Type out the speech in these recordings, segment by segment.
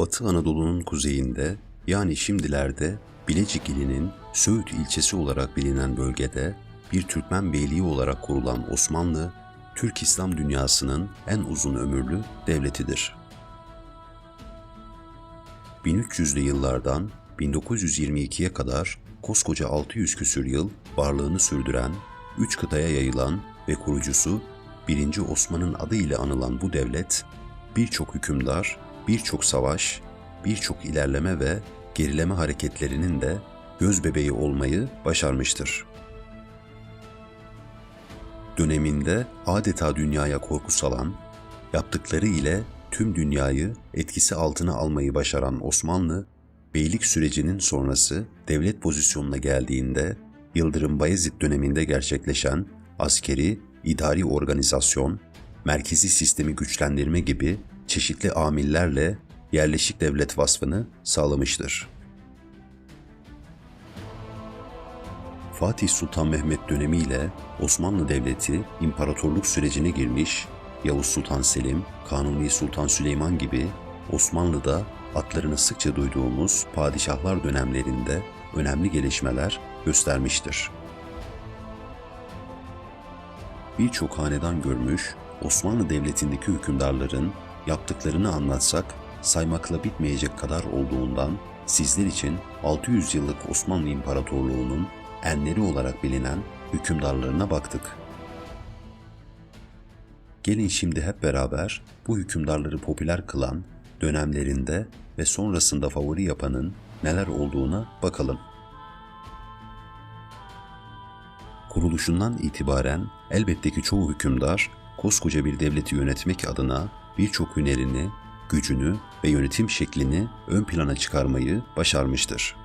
Batı Anadolu'nun kuzeyinde yani şimdilerde Bilecik ilinin Söğüt ilçesi olarak bilinen bölgede bir Türkmen beyliği olarak kurulan Osmanlı, Türk İslam dünyasının en uzun ömürlü devletidir. 1300'lü yıllardan 1922'ye kadar koskoca 600 küsür yıl varlığını sürdüren, üç kıtaya yayılan ve kurucusu 1. Osman'ın adıyla anılan bu devlet, birçok hükümdar, birçok savaş, birçok ilerleme ve gerileme hareketlerinin de göz bebeği olmayı başarmıştır. Döneminde adeta dünyaya korku salan, yaptıkları ile tüm dünyayı etkisi altına almayı başaran Osmanlı, beylik sürecinin sonrası devlet pozisyonuna geldiğinde Yıldırım Bayezid döneminde gerçekleşen askeri, idari organizasyon, merkezi sistemi güçlendirme gibi çeşitli amillerle yerleşik devlet vasfını sağlamıştır. Fatih Sultan Mehmet dönemiyle Osmanlı Devleti imparatorluk sürecine girmiş, Yavuz Sultan Selim, Kanuni Sultan Süleyman gibi Osmanlı'da adlarını sıkça duyduğumuz padişahlar dönemlerinde önemli gelişmeler göstermiştir. Birçok hanedan görmüş Osmanlı Devleti'ndeki hükümdarların yaptıklarını anlatsak saymakla bitmeyecek kadar olduğundan sizler için 600 yıllık Osmanlı İmparatorluğu'nun enleri olarak bilinen hükümdarlarına baktık. Gelin şimdi hep beraber bu hükümdarları popüler kılan dönemlerinde ve sonrasında favori yapanın neler olduğuna bakalım. Kuruluşundan itibaren elbette ki çoğu hükümdar koskoca bir devleti yönetmek adına birçok hünerini, gücünü ve yönetim şeklini ön plana çıkarmayı başarmıştır.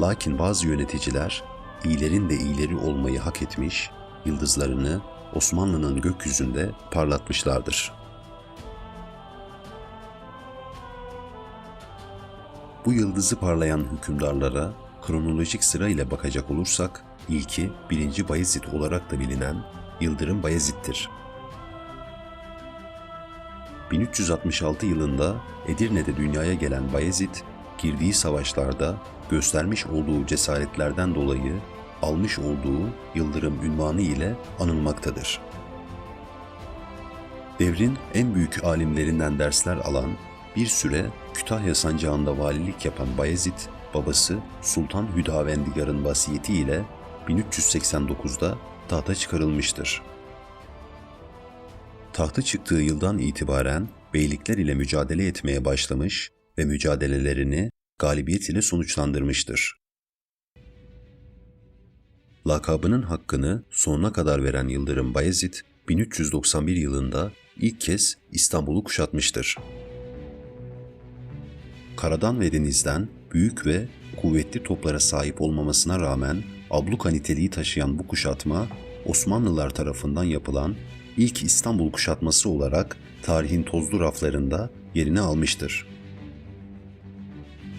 Lakin bazı yöneticiler iyilerin de iyileri olmayı hak etmiş, yıldızlarını Osmanlı'nın gökyüzünde parlatmışlardır. Bu yıldızı parlayan hükümdarlara kronolojik sıra ile bakacak olursak, ilki 1. Bayezid olarak da bilinen Yıldırım Bayezid'dir. 1366 yılında Edirne'de dünyaya gelen Bayezid, girdiği savaşlarda göstermiş olduğu cesaretlerden dolayı almış olduğu Yıldırım ünvanı ile anılmaktadır. Devrin en büyük alimlerinden dersler alan, bir süre Kütahya sancağında valilik yapan Bayezid, babası Sultan Hüdavendigar'ın vasiyetiyle 1389'da tahta çıkarılmıştır. Tahta çıktığı yıldan itibaren beylikler ile mücadele etmeye başlamış ve mücadelelerini galibiyet ile sonuçlandırmıştır. Lakabının hakkını sonuna kadar veren Yıldırım Bayezid, 1391 yılında ilk kez İstanbul'u kuşatmıştır. Karadan ve denizden büyük ve kuvvetli toplara sahip olmamasına rağmen abluka niteliği taşıyan bu kuşatma, Osmanlılar tarafından yapılan ilk İstanbul kuşatması olarak tarihin tozlu raflarında yerini almıştır.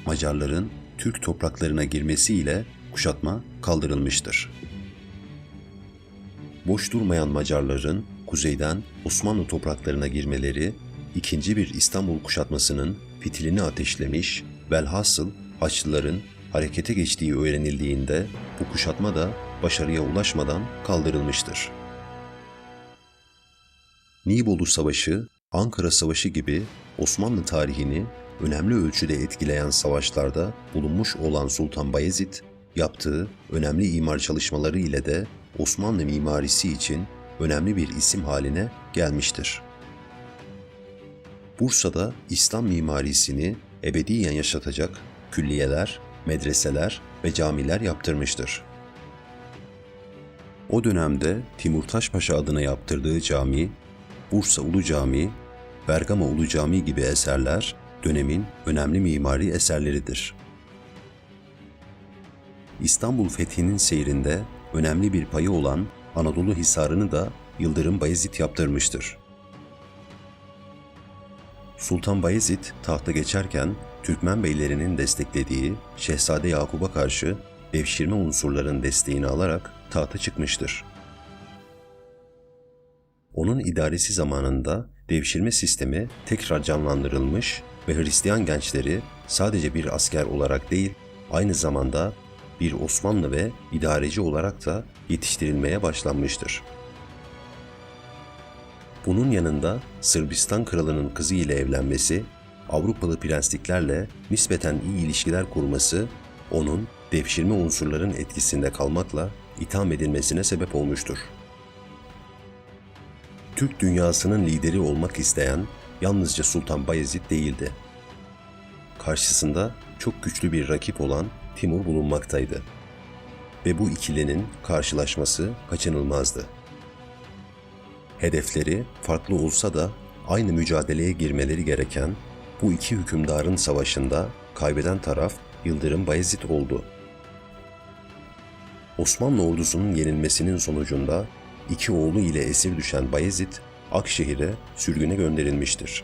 Macarların Türk topraklarına girmesiyle kuşatma kaldırılmıştır. Boş durmayan Macarların kuzeyden Osmanlı topraklarına girmeleri ikinci bir İstanbul kuşatmasının fitilini ateşlemiş, velhasıl Haçlıların harekete geçtiği öğrenildiğinde bu kuşatma da başarıya ulaşmadan kaldırılmıştır. Nibolu Savaşı, Ankara Savaşı gibi Osmanlı tarihini önemli ölçüde etkileyen savaşlarda bulunmuş olan Sultan Bayezid, yaptığı önemli imar çalışmaları ile de Osmanlı mimarisi için önemli bir isim haline gelmiştir. Bursa'da İslam mimarisini ebediyen yaşatacak külliyeler, medreseler ve camiler yaptırmıştır. O dönemde Timurtaş Paşa adına yaptırdığı cami, Bursa Ulu Camii, Bergama Ulu Camii gibi eserler dönemin önemli mimari eserleridir. İstanbul fethinin seyrinde önemli bir payı olan Anadolu Hisarı'nı da Yıldırım Bayezid yaptırmıştır. Sultan Bayezid tahta geçerken Türkmen beylerinin desteklediği Şehzade Yakub'a karşı devşirme unsurların desteğini alarak tahta çıkmıştır. Onun idaresi zamanında devşirme sistemi tekrar canlandırılmış ve Hristiyan gençleri sadece bir asker olarak değil, aynı zamanda bir Osmanlı ve idareci olarak da yetiştirilmeye başlanmıştır. Bunun yanında Sırbistan kralının kızı ile evlenmesi, Avrupalı prensliklerle nispeten iyi ilişkiler kurması, onun devşirme unsurların etkisinde kalmakla itham edilmesine sebep olmuştur. Türk dünyasının lideri olmak isteyen yalnızca Sultan Bayezid değildi. Karşısında çok güçlü bir rakip olan Timur bulunmaktaydı. Ve bu ikilinin karşılaşması kaçınılmazdı. Hedefleri farklı olsa da aynı mücadeleye girmeleri gereken bu iki hükümdarın savaşında kaybeden taraf Yıldırım Bayezid oldu. Osmanlı ordusunun yenilmesinin sonucunda iki oğlu ile esir düşen Bayezid, Akşehir'e sürgüne gönderilmiştir.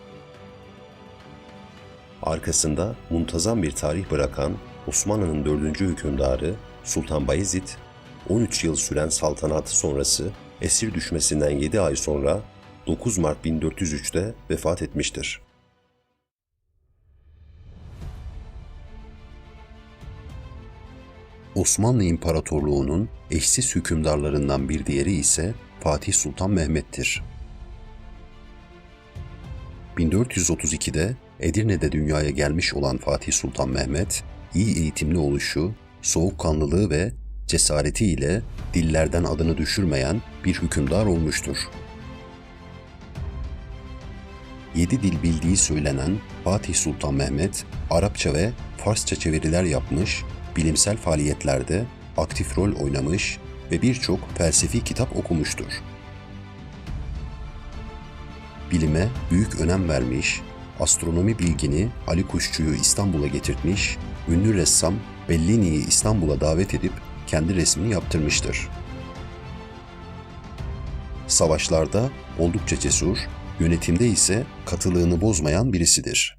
Arkasında muntazam bir tarih bırakan Osmanlı'nın dördüncü hükümdarı Sultan Bayezid, 13 yıl süren saltanatı sonrası esir düşmesinden 7 ay sonra 9 Mart 1403'te vefat etmiştir. Osmanlı İmparatorluğu'nun eşsiz hükümdarlarından bir diğeri ise Fatih Sultan Mehmet'tir. 1432'de Edirne'de dünyaya gelmiş olan Fatih Sultan Mehmet, iyi eğitimli oluşu, soğukkanlılığı ve cesareti ile dillerden adını düşürmeyen bir hükümdar olmuştur. Yedi dil bildiği söylenen Fatih Sultan Mehmet, Arapça ve Farsça çeviriler yapmış, bilimsel faaliyetlerde aktif rol oynamış ve birçok felsefi kitap okumuştur. Bilime büyük önem vermiş, astronomi bilgini Ali Kuşçu'yu İstanbul'a getirtmiş, ünlü ressam Bellini'yi İstanbul'a davet edip kendi resmini yaptırmıştır. Savaşlarda oldukça cesur, yönetimde ise katılığını bozmayan birisidir.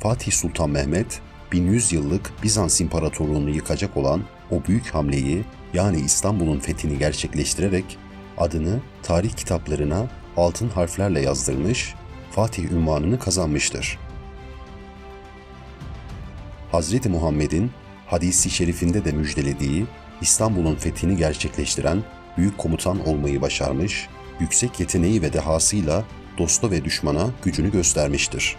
Fatih Sultan Mehmet, 1100 yıllık Bizans İmparatorluğunu yıkacak olan o büyük hamleyi yani İstanbul'un fethini gerçekleştirerek adını tarih kitaplarına altın harflerle yazdırmış, Fatih ünvanını kazanmıştır. Hazreti Muhammed'in hadisi şerifinde de müjdelediği İstanbul'un fethini gerçekleştiren büyük komutan olmayı başarmış, yüksek yeteneği ve dehasıyla dosta ve düşmana gücünü göstermiştir.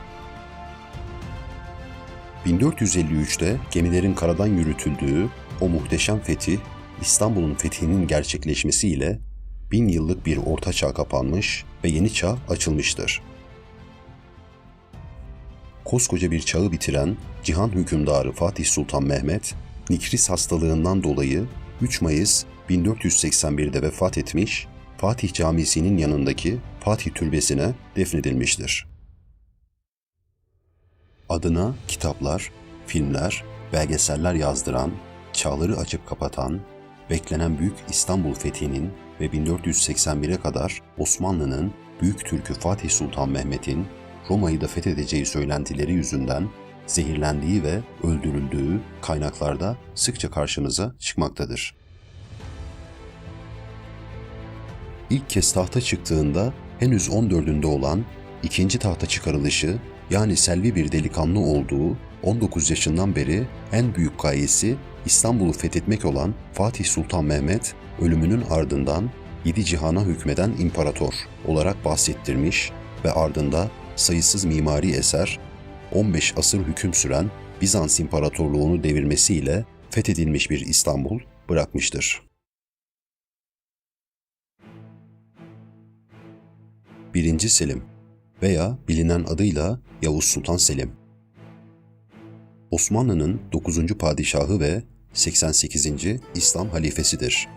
1453'te gemilerin karadan yürütüldüğü o muhteşem fetih, İstanbul'un fethinin gerçekleşmesiyle bin yıllık bir orta çağ kapanmış ve yeni çağ açılmıştır. Koskoca bir çağı bitiren cihan hükümdarı Fatih Sultan Mehmet, Nikris hastalığından dolayı 3 Mayıs 1481'de vefat etmiş, Fatih Camisi'nin yanındaki Fatih Türbesi'ne defnedilmiştir. Adına kitaplar, filmler, belgeseller yazdıran, çağları açıp kapatan, beklenen Büyük İstanbul fethinin ve 1481'e kadar Osmanlı'nın Büyük Türk'ü Fatih Sultan Mehmet'in Roma'yı da fethedeceği söylentileri yüzünden zehirlendiği ve öldürüldüğü kaynaklarda sıkça karşımıza çıkmaktadır. İlk kez tahta çıktığında henüz 14'ünde olan ikinci tahta çıkarılışı yani selvi bir delikanlı olduğu 19 yaşından beri en büyük gayesi İstanbul'u fethetmek olan Fatih Sultan Mehmet ölümünün ardından yedi cihana hükmeden imparator olarak bahsettirmiş ve ardında sayısız mimari eser 15 asır hüküm süren Bizans İmparatorluğunu devirmesiyle fethedilmiş bir İstanbul bırakmıştır. 1. Selim veya bilinen adıyla Yavuz Sultan Selim. Osmanlı'nın 9. padişahı ve 88. İslam halifesidir.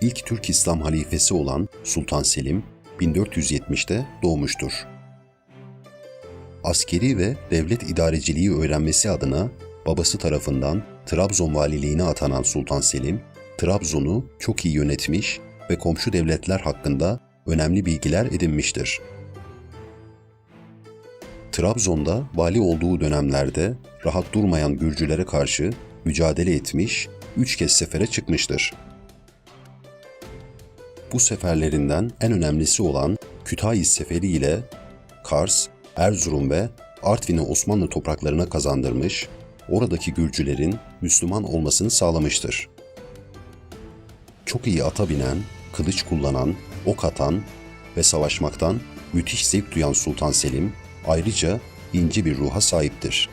İlk Türk İslam halifesi olan Sultan Selim 1470'te doğmuştur. Askeri ve devlet idareciliği öğrenmesi adına babası tarafından Trabzon valiliğine atanan Sultan Selim, Trabzon'u çok iyi yönetmiş ve komşu devletler hakkında önemli bilgiler edinmiştir. Trabzon'da vali olduğu dönemlerde rahat durmayan Gürcülere karşı mücadele etmiş, üç kez sefere çıkmıştır. Bu seferlerinden en önemlisi olan Kütahis Seferi ile Kars, Erzurum ve Artvin'i Osmanlı topraklarına kazandırmış, oradaki Gürcülerin Müslüman olmasını sağlamıştır. Çok iyi ata binen, kılıç kullanan, ok atan ve savaşmaktan müthiş zevk duyan Sultan Selim ayrıca ince bir ruha sahiptir.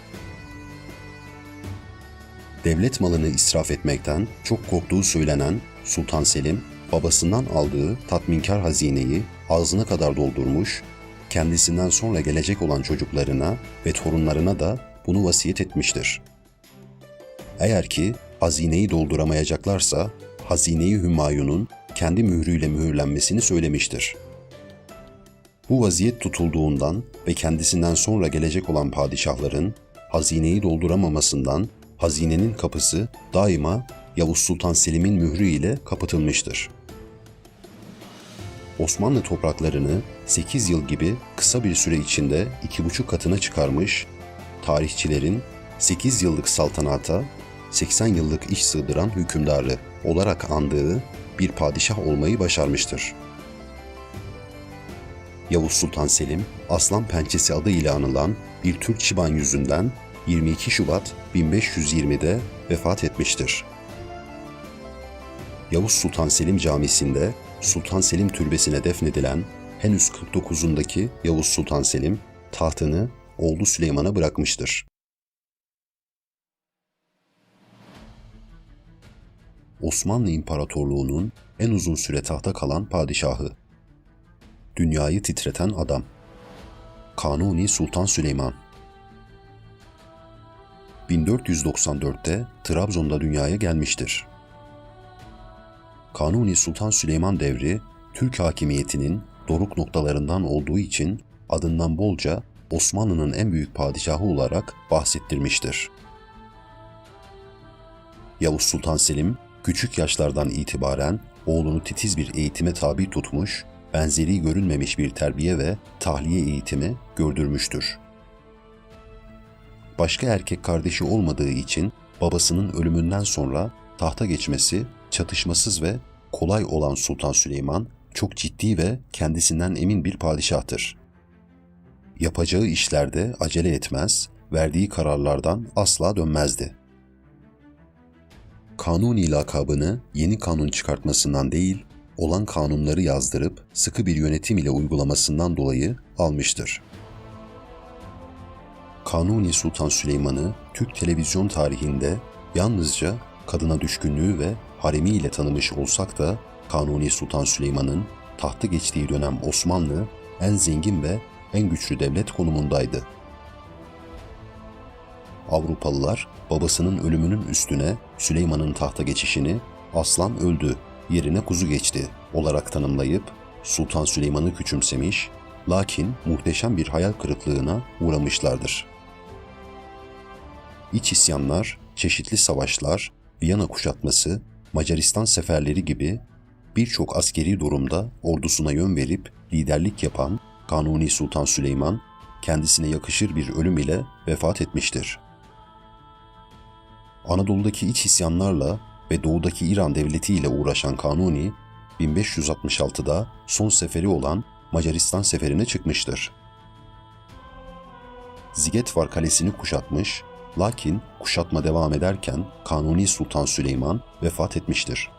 Devlet malını israf etmekten çok korktuğu söylenen Sultan Selim, babasından aldığı tatminkar hazineyi ağzına kadar doldurmuş, kendisinden sonra gelecek olan çocuklarına ve torunlarına da bunu vasiyet etmiştir. Eğer ki hazineyi dolduramayacaklarsa hazineyi Hümayun'un kendi mührüyle mühürlenmesini söylemiştir. Bu vaziyet tutulduğundan ve kendisinden sonra gelecek olan padişahların hazineyi dolduramamasından hazinenin kapısı daima Yavuz Sultan Selim'in mührü ile kapatılmıştır. Osmanlı topraklarını 8 yıl gibi kısa bir süre içinde iki buçuk katına çıkarmış, tarihçilerin 8 yıllık saltanata 80 yıllık iş sığdıran hükümdarı olarak andığı bir padişah olmayı başarmıştır. Yavuz Sultan Selim, Aslan Pençesi adıyla anılan bir Türk çıban yüzünden 22 Şubat 1520'de vefat etmiştir. Yavuz Sultan Selim Camisi'nde Sultan Selim Türbesi'ne defnedilen henüz 49'undaki Yavuz Sultan Selim tahtını oğlu Süleyman'a bırakmıştır. Osmanlı İmparatorluğu'nun en uzun süre tahta kalan padişahı. Dünyayı titreten adam. Kanuni Sultan Süleyman 1494'te Trabzon'da dünyaya gelmiştir. Kanuni Sultan Süleyman devri Türk hakimiyetinin doruk noktalarından olduğu için adından bolca Osmanlı'nın en büyük padişahı olarak bahsettirmiştir. Yavuz Sultan Selim küçük yaşlardan itibaren oğlunu titiz bir eğitime tabi tutmuş, benzeri görülmemiş bir terbiye ve tahliye eğitimi gördürmüştür. Başka erkek kardeşi olmadığı için babasının ölümünden sonra tahta geçmesi çatışmasız ve kolay olan Sultan Süleyman çok ciddi ve kendisinden emin bir padişahtır. Yapacağı işlerde acele etmez, verdiği kararlardan asla dönmezdi. Kanuni lakabını yeni kanun çıkartmasından değil, olan kanunları yazdırıp sıkı bir yönetim ile uygulamasından dolayı almıştır. Kanuni Sultan Süleyman'ı Türk televizyon tarihinde yalnızca kadına düşkünlüğü ve haremiyle tanımış olsak da Kanuni Sultan Süleyman'ın tahtı geçtiği dönem Osmanlı en zengin ve en güçlü devlet konumundaydı. Avrupalılar babasının ölümünün üstüne Süleyman'ın tahta geçişini aslan öldü, yerine kuzu geçti olarak tanımlayıp Sultan Süleyman'ı küçümsemiş, lakin muhteşem bir hayal kırıklığına uğramışlardır. İç isyanlar, çeşitli savaşlar, Viyana kuşatması, Macaristan seferleri gibi birçok askeri durumda ordusuna yön verip liderlik yapan Kanuni Sultan Süleyman kendisine yakışır bir ölüm ile vefat etmiştir. Anadolu'daki iç isyanlarla ve doğudaki İran devleti ile uğraşan Kanuni 1566'da son seferi olan Macaristan seferine çıkmıştır. Zigetvar Kalesi'ni kuşatmış, lakin kuşatma devam ederken Kanuni Sultan Süleyman vefat etmiştir.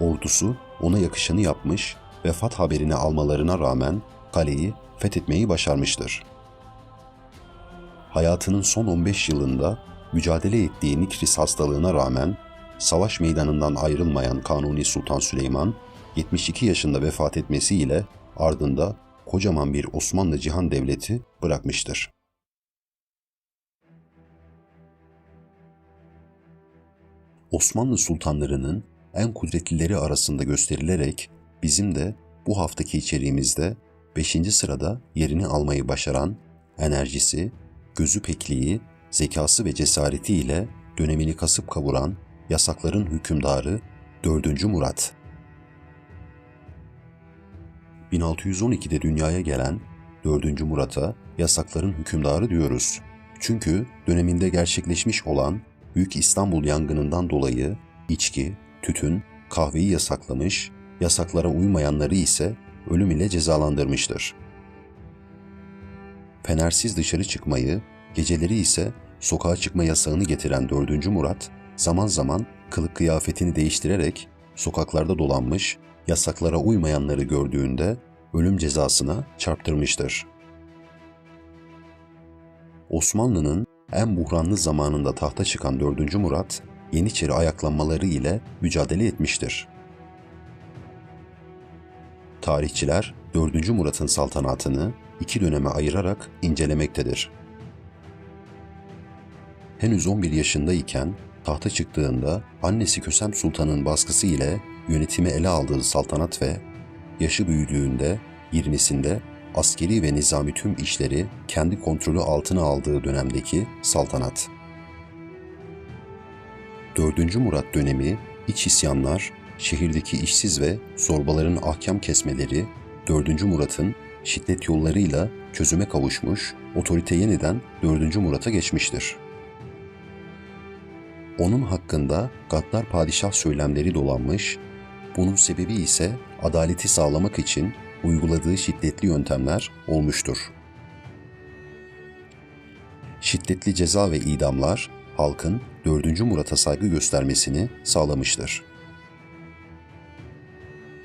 Ordusu ona yakışanı yapmış, vefat haberini almalarına rağmen kaleyi fethetmeyi başarmıştır. Hayatının son 15 yılında mücadele ettiği Nikris hastalığına rağmen savaş meydanından ayrılmayan Kanuni Sultan Süleyman 72 yaşında vefat etmesiyle ardında kocaman bir Osmanlı Cihan Devleti bırakmıştır. Osmanlı sultanlarının en kudretlileri arasında gösterilerek bizim de bu haftaki içeriğimizde 5. sırada yerini almayı başaran enerjisi, gözü pekliği, zekası ve cesaretiyle dönemini kasıp kavuran yasakların hükümdarı 4. Murat. 1612'de dünyaya gelen 4. Murat'a yasakların hükümdarı diyoruz. Çünkü döneminde gerçekleşmiş olan Büyük İstanbul yangınından dolayı içki, tütün, kahveyi yasaklamış, yasaklara uymayanları ise ölüm ile cezalandırmıştır. Fenersiz dışarı çıkmayı, geceleri ise sokağa çıkma yasağını getiren 4. Murat, zaman zaman kılık kıyafetini değiştirerek sokaklarda dolanmış, yasaklara uymayanları gördüğünde ölüm cezasına çarptırmıştır. Osmanlı'nın en buhranlı zamanında tahta çıkan 4. Murat, Yeniçeri ayaklanmaları ile mücadele etmiştir. Tarihçiler 4. Murat'ın saltanatını iki döneme ayırarak incelemektedir. Henüz 11 yaşındayken tahta çıktığında annesi Kösem Sultan'ın baskısı ile yönetimi ele aldığı saltanat ve yaşı büyüdüğünde 20'sinde askeri ve nizami tüm işleri kendi kontrolü altına aldığı dönemdeki saltanat. 4. Murat dönemi iç isyanlar, şehirdeki işsiz ve zorbaların ahkam kesmeleri 4. Murat'ın şiddet yollarıyla çözüme kavuşmuş, otorite yeniden 4. Murat'a geçmiştir. Onun hakkında gaddar padişah söylemleri dolanmış, bunun sebebi ise adaleti sağlamak için uyguladığı şiddetli yöntemler olmuştur. Şiddetli ceza ve idamlar halkın 4. Murat'a saygı göstermesini sağlamıştır.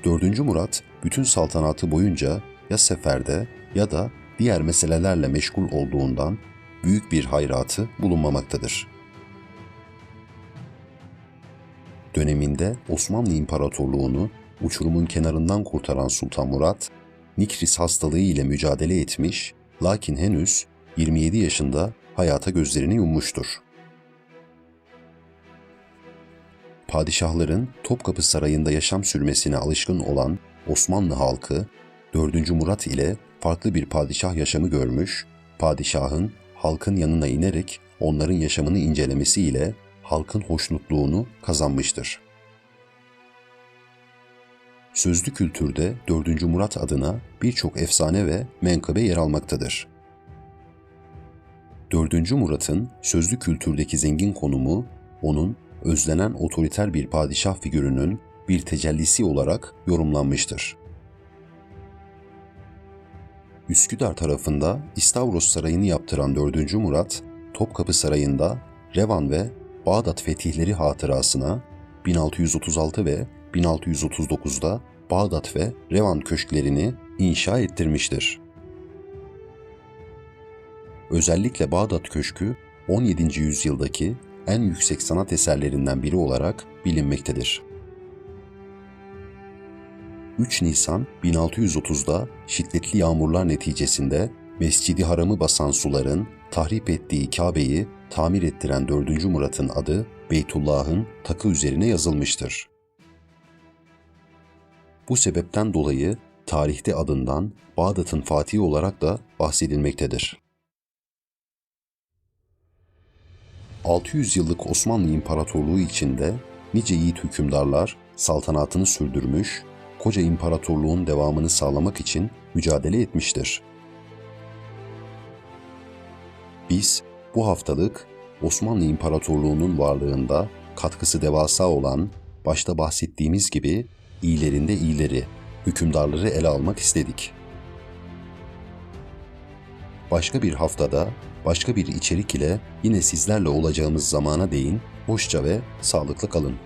4. Murat bütün saltanatı boyunca ya seferde ya da diğer meselelerle meşgul olduğundan büyük bir hayratı bulunmamaktadır. Döneminde Osmanlı İmparatorluğunu uçurumun kenarından kurtaran Sultan Murat, Nikris hastalığı ile mücadele etmiş lakin henüz 27 yaşında hayata gözlerini yummuştur. Padişahların Topkapı Sarayı'nda yaşam sürmesine alışkın olan Osmanlı halkı 4. Murat ile farklı bir padişah yaşamı görmüş, padişahın halkın yanına inerek onların yaşamını incelemesiyle halkın hoşnutluğunu kazanmıştır. Sözlü kültürde 4. Murat adına birçok efsane ve menkıbe yer almaktadır. 4. Murat'ın sözlü kültürdeki zengin konumu, onun özlenen otoriter bir padişah figürünün bir tecellisi olarak yorumlanmıştır. Üsküdar tarafında İstavros Sarayı'nı yaptıran 4. Murat, Topkapı Sarayı'nda Revan ve Bağdat fetihleri hatırasına 1636 ve 1639'da Bağdat ve Revan köşklerini inşa ettirmiştir. Özellikle Bağdat Köşkü 17. yüzyıldaki en yüksek sanat eserlerinden biri olarak bilinmektedir. 3 Nisan 1630'da şiddetli yağmurlar neticesinde Mescidi Haram'ı basan suların tahrip ettiği Kabe'yi tamir ettiren 4. Murat'ın adı Beytullah'ın takı üzerine yazılmıştır. Bu sebepten dolayı tarihte adından Bağdat'ın Fatihi olarak da bahsedilmektedir. 600 yıllık Osmanlı İmparatorluğu içinde nice yiğit hükümdarlar saltanatını sürdürmüş, koca imparatorluğun devamını sağlamak için mücadele etmiştir. Biz bu haftalık Osmanlı İmparatorluğu'nun varlığında katkısı devasa olan, başta bahsettiğimiz gibi iyilerinde iyileri, hükümdarları ele almak istedik. Başka bir haftada, başka bir içerik ile yine sizlerle olacağımız zamana değin hoşça ve sağlıklı kalın.